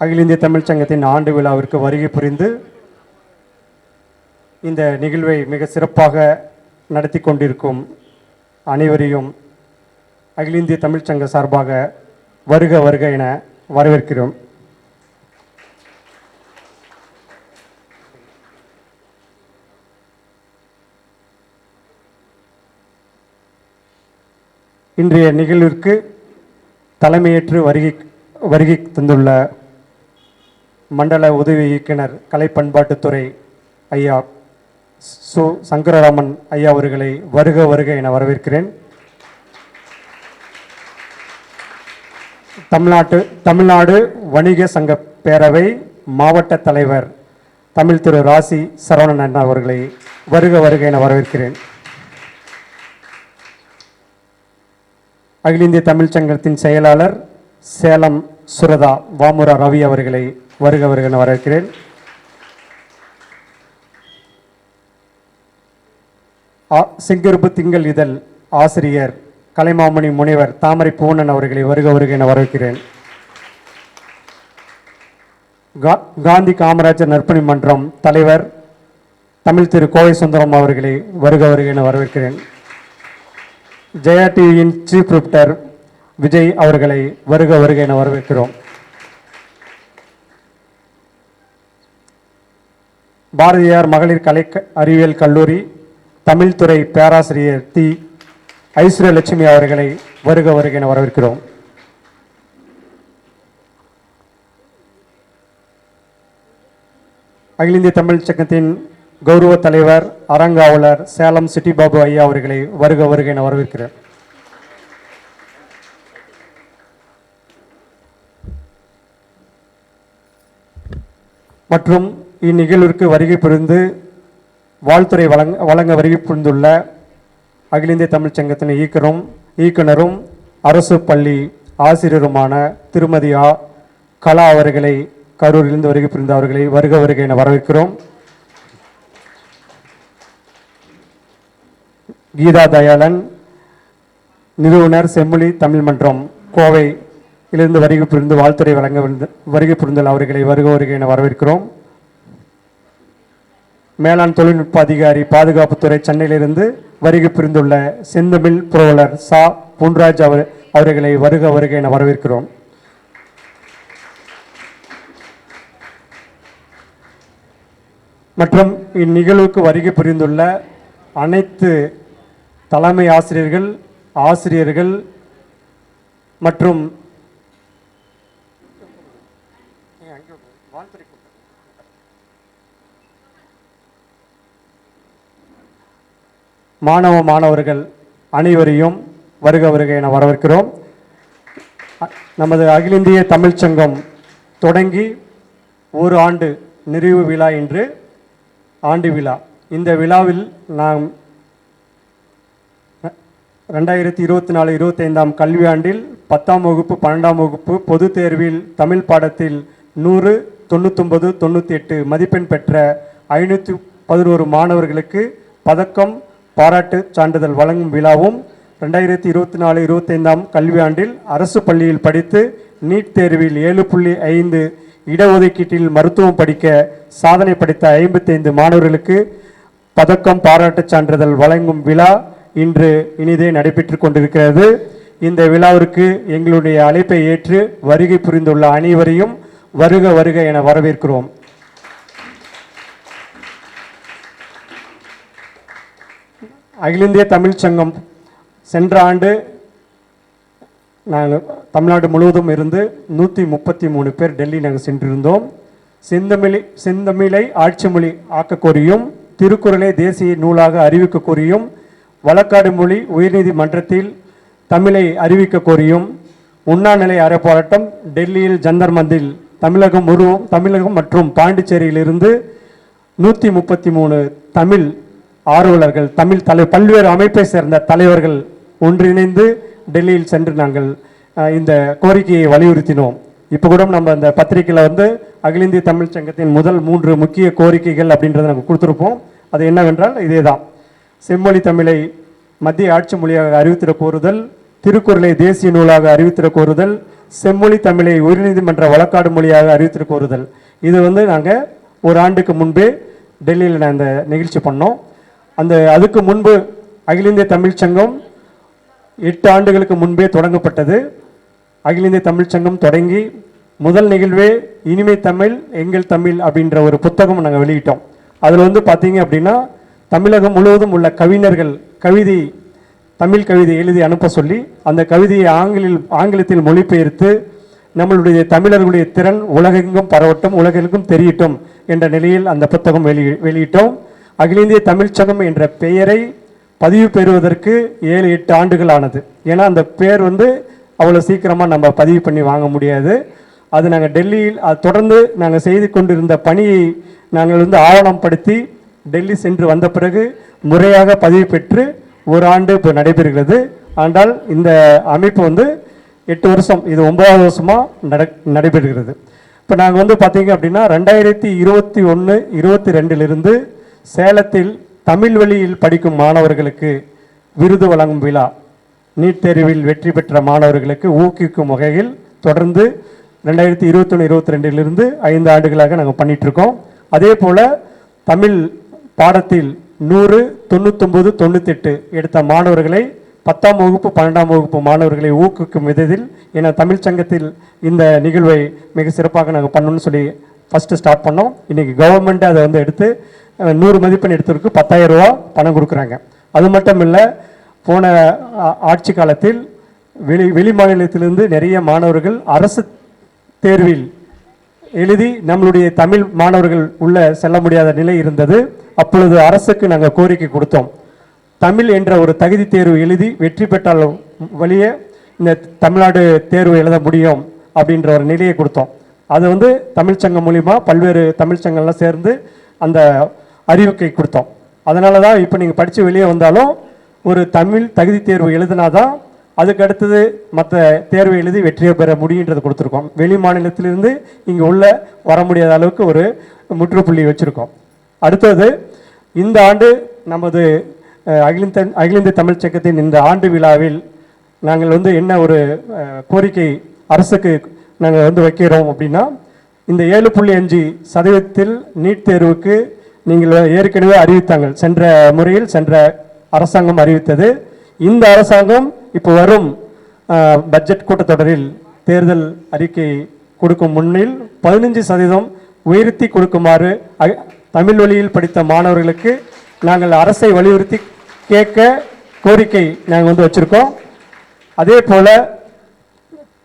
அகில இந்திய தமிழ் சங்கத்தின் ஆண்டு விழாவிற்கு வருகை புரிந்து இந்த நிகழ்வை மிக சிறப்பாக நடத்தி கொண்டிருக்கும் அனைவரையும் அகில இந்திய தமிழ்ச் சங்க சார்பாக வருக வருக என வரவேற்கிறோம். இன்றைய நிகழ்விற்கு தலைமையேற்று வருகை வருகை தந்துள்ள மண்டல உதவி இயக்குனர் கலை பண்பாட்டுத்துறை ஐயா சு சங்கரராமன் ஐயா அவர்களை வருக வருக என வரவேற்கிறேன். தமிழ்நாட்டு தமிழ்நாடு வணிக சங்க பேரவை மாவட்ட தலைவர் தமிழ் திரு ராசி சரவணன் அண்ணா அவர்களை வருக வருக என வரவேற்கிறேன். அகில இந்திய தமிழ்ச் சங்கத்தின் செயலாளர் சேலம் சுரதா வாமுரா ரவி அவர்களை வருக வருக வரவேற்கிறேன். ஆ- திங்கள் இதழ் ஆசிரியர் கலைமாமணி முனைவர் தாமரை பூவண்ணன் அவர்களை வருக வருக என வரவேற்கிறேன். காந்தி காமராஜர் நற்பணி மன்றம் தலைவர் தமிழ் திரு கோவை சுந்தரம் அவர்களை வருக வருக என வரவேற்கிறேன். ஜெயா டிவியின் சீஃப் ரிப்டர் விஜய் அவர்களை வருக வருக என வரவேற்கிறோம். பாரதியார் மகளிர் கலை அறிவியல் கல்லூரி தமிழ்துறை பேராசிரியர் தி ஐஸ்வர்யலட்சுமி அவர்களை வருக வருக என வரவேற்கிறோம். அகில இந்திய தமிழ் சங்கத்தின் கௌரவ தலைவர் அறங்காவலர் சேலம் சிட்டி பாபு ஐயா அவர்களை வருக வருக என வரவேற்கிறேன். மற்றும் இந்நிகழ்விற்கு வருகை புரிந்து வாழ்த்துறை வழங்க வழங்க வருகை புரிந்துள்ள அகில இந்திய தமிழ்ச் சங்கத்தின் இயக்குனரும் இயக்குனரும் அரசு பள்ளி ஆசிரியருமான திருமதி ஆ. கலா அவர்களை கரூரிலிருந்து வருகை புரிந்த அவர்களை வருக வருகை என வரவேற்கிறோம். கீதா தயாளன் நிறுவனர் செம்மொழி தமிழ் மன்றம் கோவை இலிருந்து வருகை புரிந்து வாழ்த்துறை வழங்க வருகை புரிந்தல் அவர்களை வருக வருகை என வரவேற்கிறோம். மேலாண் தொழில்நுட்ப அதிகாரி பாதுகாப்புத்துறை சென்னையிலிருந்து வருகை புரிந்துள்ள செந்தமிழ் புரவலர் சா. பொன்ராஜ் அவர் அவர்களை வருக வருக என வரவேற்கிறோம். மற்றும் இந்நிகழ்வுக்கு வருகை புரிந்துள்ள அனைத்து தலைமை ஆசிரியர்கள் ஆசிரியர்கள் மற்றும் மாணவ மாணவர்கள் அனைவரையும் வருக வருக என வரவேற்கிறோம். நமது அகில இந்திய தமிழ்ச் சங்கம் தொடங்கி ஒரு ஆண்டு நிறைவு விழா என்று ஆண்டு விழா. இந்த விழாவில் நாம் ரெண்டாயிரத்தி இருபத்தி நாலு இருபத்தைந்தாம் கல்வியாண்டில் பத்தாம் வகுப்பு பன்னெண்டாம் வகுப்பு பொதுத் தேர்வில் தமிழ் பாடத்தில் நூறு தொண்ணூத்தொன்பது தொண்ணூற்றி எட்டு மதிப்பெண் பெற்ற ஐநூற்றி பதினோரு மாணவர்களுக்கு பதக்கம் பாராட்டு சான்றிதழ் வழங்கும் விழாவும் ரெண்டாயிரத்தி இருபத்தி நாலு இருபத்தைந்தாம் கல்வியாண்டில் அரசு பள்ளியில் படித்து நீட் தேர்வில் ஏழு புள்ளி ஐந்து இடஒதுக்கீட்டில் மருத்துவம் படிக்க சாதனை படைத்த ஐம்பத்தைந்து மாணவர்களுக்கு பதக்கம் பாராட்டுச் சான்றிதழ் வழங்கும் விழா இன்று இனிதே நடைபெற்று கொண்டிருக்கிறது. இந்த விழாவிற்கு எங்களுடைய அழைப்பை ஏற்று வருகை புரிந்துள்ள அனைவரையும் வருக வருக என வரவேற்கிறோம். அகில இந்திய தமிழ் சங்கம் சென்ற ஆண்டு நாங்கள் தமிழ்நாடு முழுவதும் இருந்து நூற்றி முப்பத்தி மூணு பேர் டெல்லி நாங்கள் சென்றிருந்தோம். செந்தமிழி செந்தமிழை ஆட்சி மொழி ஆக்கக்கோரியும் திருக்குறளை தேசிய நூலாக அறிவிக்க கோரியும் வழக்காடு மொழி உயர்நீதிமன்றத்தில் தமிழை அறிவிக்க கோரியும் உண்ணாநிலை அறப்போராட்டம் டெல்லியில் ஜந்தர் மந்தில் தமிழகம் உருவம் தமிழகம் மற்றும் பாண்டிச்சேரியிலிருந்து நூற்றி முப்பத்தி மூணு தமிழ் ஆர்வலர்கள் தமிழ் தலை பல்வேறு அமைப்பை சேர்ந்த தலைவர்கள் ஒன்றிணைந்து டெல்லியில் சென்று நாங்கள் இந்த கோரிக்கையை வலியுறுத்தினோம். இப்போ கூட நம்ம அந்த பத்திரிக்கையில் வந்து அகில இந்திய தமிழ் சங்கத்தின் முதல் மூன்று முக்கிய கோரிக்கைகள் அப்படின்றத நாங்கள் கொடுத்துருப்போம். அது என்னவென்றால் இதே தான் செம்மொழி தமிழை மத்திய ஆட்சி மொழியாக அறிவித்திட கோருதல் திருக்குறளை தேசிய நூலாக அறிவித்திட கோருதல் செம்மொழி தமிழை உயர்நீதிமன்ற வழக்காடு மொழியாக அறிவித்திட கோருதல். இது வந்து நாங்கள் ஒரு ஆண்டுக்கு முன்பே டெல்லியில் நான் இந்த நிகழ்ச்சி பண்ணோம். அந்த அதுக்கு முன்பு அகில இந்திய தமிழ்ச் சங்கம் எட்டு ஆண்டுகளுக்கு முன்பே தொடங்கப்பட்டது. அகில இந்திய தமிழ்ச் சங்கம் தொடங்கி முதல் நிகழ்வே இனிமை தமிழ் எங்கள் தமிழ் அப்படின்ற ஒரு புத்தகம் நாங்கள் வெளியிட்டோம். அதில் வந்து பார்த்தீங்க அப்படின்னா தமிழகம் முழுவதும் உள்ள கவிஞர்கள் கவிதை தமிழ் கவிதை எழுதி அனுப்ப சொல்லி அந்த கவிதையை ஆங்கிலில் ஆங்கிலத்தில் மொழிபெயர்த்து நம்மளுடைய தமிழர்களுடைய திறன் உலகெங்கும் பரவட்டும் உலகெங்கும் தெரியட்டும் என்ற நிலையில் அந்த புத்தகம் வெளி வெளியிட்டோம். அகில இந்திய தமிழ்ச்சங்கம் என்ற பெயரை பதிவு பெறுவதற்கு ஏழு எட்டு ஆண்டுகள் ஆனது ஏன்னா அந்த பேர் வந்து அவ்வளோ சீக்கிரமாக நம்ம பதிவு பண்ணி வாங்க முடியாது. அது நாங்கள் டெல்லியில் அது தொடர்ந்து நாங்கள் செய்து கொண்டிருந்த பணியை நாங்கள் வந்து ஆவணப்படுத்தி டெல்லி சென்று வந்த பிறகு முறையாக பதிவு பெற்று ஒரு ஆண்டு இப்போ நடைபெறுகிறது. ஆனால் இந்த அமைப்பு வந்து எட்டு வருஷம் இது ஒன்பதாவது வருஷமாக நட நடைபெறுகிறது. இப்போ நாங்கள் வந்து பார்த்தீங்க அப்படின்னா ரெண்டாயிரத்தி இருபத்தி ஒன்று இருபத்தி ரெண்டிலிருந்து சேலத்தில் தமிழ் வழியில் படிக்கும் மாணவர்களுக்கு விருது வழங்கும் விழா. நீட் தேர்வில் வெற்றி பெற்ற மாணவர்களுக்கு ஊக்குவிக்கும் வகையில் தொடர்ந்து ரெண்டாயிரத்தி இருபத்தொன்று இருபத்தி ரெண்டிலிருந்து ஐந்து ஆண்டுகளாக நாங்கள் பண்ணிகிட்ருக்கோம் அதே போல் தமிழ் பாடத்தில் நூறு தொண்ணூத்தொம்பது தொண்ணூத்தெட்டு எடுத்த மாணவர்களை பத்தாம் வகுப்பு பன்னெண்டாம் வகுப்பு மாணவர்களை ஊக்குவிக்கும் விதத்தில் என தமிழ் சங்கத்தில் இந்த நிகழ்வை மிக சிறப்பாக நாங்கள் பண்ணணும்னு சொல்லி ஃபஸ்ட்டு ஸ்டார்ட் பண்ணோம். இன்றைக்கி கவர்மெண்ட்டு அதை வந்து எடுத்து நூறு மதிப்பெண் எடுத்தவருக்கு பத்தாயிரம் ரூபா பணம் கொடுக்குறாங்க. அது மட்டும் இல்லை போன ஆட்சி காலத்தில் வெளி வெளி மாநிலத்திலிருந்து நிறைய மாணவர்கள் அரசு தேர்வில் எழுதி நம்மளுடைய தமிழ் மாணவர்கள் உள்ள செல்ல முடியாத நிலை இருந்தது. அப்பொழுது அரசுக்கு நாங்கள் கோரிக்கை கொடுத்தோம். தமிழ் என்ற ஒரு தகுதி தேர்வு எழுதி வெற்றி பெற்றால் வழியே இந்த தமிழ்நாடு தேர்வு எழுத முடியும் அப்படின்ற ஒரு நிலையை கொடுத்தோம். அது வந்து தமிழ்ச்சங்கம் மூலிமா பல்வேறு தமிழ்ச்சங்கள்லாம் சேர்ந்து அந்த அறிவிக்கை கொடுத்தோம். அதனால தான் இப்போ நீங்கள் படித்து வெளியே வந்தாலும் ஒரு தமிழ் தகுதி தேர்வு எழுதினாதான் அதுக்கு அடுத்தது மற்ற தேர்வு எழுதி வெற்றியை பெற முடியுன்றது கொடுத்துருக்கோம். வெளி மாநிலத்திலிருந்து இங்கே உள்ள வர முடியாத அளவுக்கு ஒரு முற்றுப்புள்ளி வச்சுருக்கோம். அடுத்தது இந்த ஆண்டு நமது அஹ், அகில தமிழ் தமிழ்ச் சங்கத்தின் இந்த ஆண்டு விழாவில் நாங்கள் வந்து என்ன ஒரு கோரிக்கை அரசுக்கு நாங்கள் வந்து வைக்கிறோம் அப்படின்னா இந்த ஏழு புள்ளி அஞ்சு சதவீதத்தில் நீட் தேர்வுக்கு நீங்கள் ஏற்கனவே அறிவித்தாங்க சென்ற முறையில் சென்ற அரசாங்கம் அறிவித்தது. இந்த அரசாங்கம் இப்போ வரும் பட்ஜெட் கூட்டத்தொடரில் தேர்தல் அறிக்கை கொடுக்கும் முன்னில் பதினஞ்சு சதவீதம் உயர்த்தி கொடுக்குமாறு தமிழ் வழியில் படித்த மாணவர்களுக்கு நாங்கள் அரசை வலியுறுத்தி கேட்க கோரிக்கை நாங்கள் வந்து வச்சுருக்கோம். அதே போல்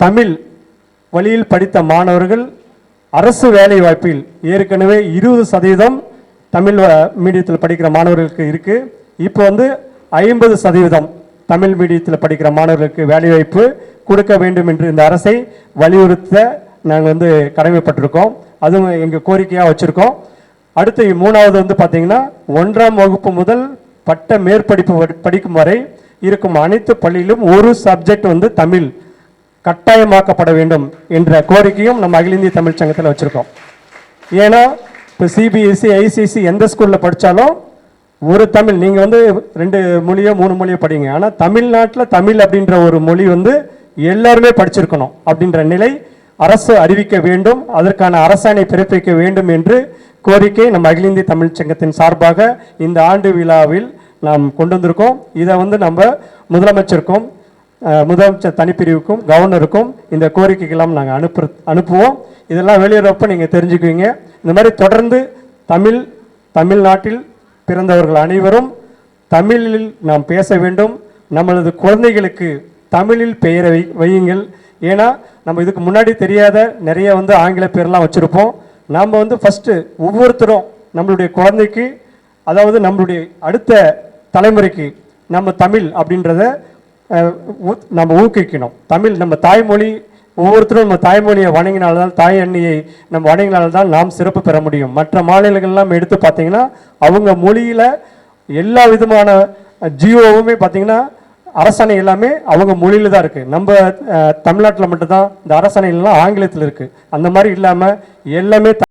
தமிழ் வழியில் படித்த மாணவர்கள் அரசு வேலை வாய்ப்பில் ஏற்கனவே இருபது சதவீதம் தமிழ் மீடியத்தில் படிக்கிற மாணவர்களுக்கு இருக்குது இப்போ வந்து ஐம்பது சதவீதம் தமிழ் மீடியத்தில் படிக்கிற மாணவர்களுக்கு வேலைவாய்ப்பு கொடுக்க வேண்டும் என்று இந்த அரசை வலியுறுத்த நாங்கள் வந்து கடமைப்பட்டிருக்கோம். அதுவும் எங்கள் கோரிக்கையாக வச்சுருக்கோம். அடுத்து மூணாவது வந்து பார்த்திங்கன்னா ஒன்றாம் வகுப்பு முதல் பட்ட மேற்படிப்பு படிக்கும் வரை இருக்கும் அனைத்து பள்ளியிலும் ஒரு சப்ஜெக்ட் வந்து தமிழ் கட்டாயமாக்கப்பட வேண்டும் என்ற கோரிக்கையும் நம்ம அகில இந்திய தமிழ் சங்கத்தில் வச்சுருக்கோம். ஏன்னா இப்போ சிபிஎஸ்சி ஐசிஎஸ்சி எந்த ஸ்கூலில் படித்தாலும் ஒரு தமிழ் நீங்கள் வந்து ரெண்டு மொழியோ மூணு மொழியோ படிங்க. ஆனால் தமிழ்நாட்டில் தமிழ் அப்படின்ற ஒரு மொழி வந்து எல்லாருமே படிச்சிருக்கணும் அப்படின்ற நிலை அரசு அறிவிக்க வேண்டும். அதற்கான அரசாணை பிறப்பிக்க வேண்டும் என்று கோரிக்கை நம்ம அகில இந்திய தமிழ் சங்கத்தின் சார்பாக இந்த ஆண்டு விழாவில் நாம் கொண்டு வந்திருக்கோம். இதை வந்து நம்ம முதலமைச்சருக்கும் முதலமைச்சர் தனிப்பிரிவுக்கும் கவர்னருக்கும் இந்த கோரிக்கைகள்லாம் நாங்கள் அனுப்பு அனுப்புவோம். இதெல்லாம் வெளியிடறப்ப நீங்கள் தெரிஞ்சுக்குவீங்க. இந்த மாதிரி தொடர்ந்து தமிழ் தமிழ்நாட்டில் பிறந்தவர்கள் அனைவரும் தமிழில் நாம் பேச வேண்டும். நம்மளது குழந்தைகளுக்கு தமிழில் பெயரை வை வையுங்கள். ஏன்னா நம்ம இதுக்கு முன்னாடி தெரியாத நிறைய வந்து ஆங்கில பேர்லாம் வச்சுருப்போம். நாம் வந்து ஃபஸ்ட்டு ஒவ்வொருத்தரும் நம்மளுடைய குழந்தைக்கு அதாவது நம்மளுடைய அடுத்த தலைமுறைக்கு நம்ம தமிழ் அப்படின்றத நம்ம ஊக்குவிக்கணும். தமிழ் நம்ம தாய்மொழி ஒவ்வொருத்தரும் நம்ம தாய்மொழியை வணங்கினால்தான் தாய் அண்ணியை நம்ம வணங்கினால்தான் நாம் சிறப்பு பெற முடியும். மற்ற மாநிலங்கள்லாம் எடுத்து பார்த்தீங்கன்னா அவங்க மொழியில் எல்லா விதமான ஜியோவுமே பார்த்தீங்கன்னா அரசாணை எல்லாமே அவங்க மொழியில் தான் இருக்குது நம்ம தமிழ்நாட்டில் மட்டும்தான் இந்த அரசாணை எல்லாம் ஆங்கிலத்தில் இருக்குது அந்த மாதிரி இல்லாமல் எல்லாமே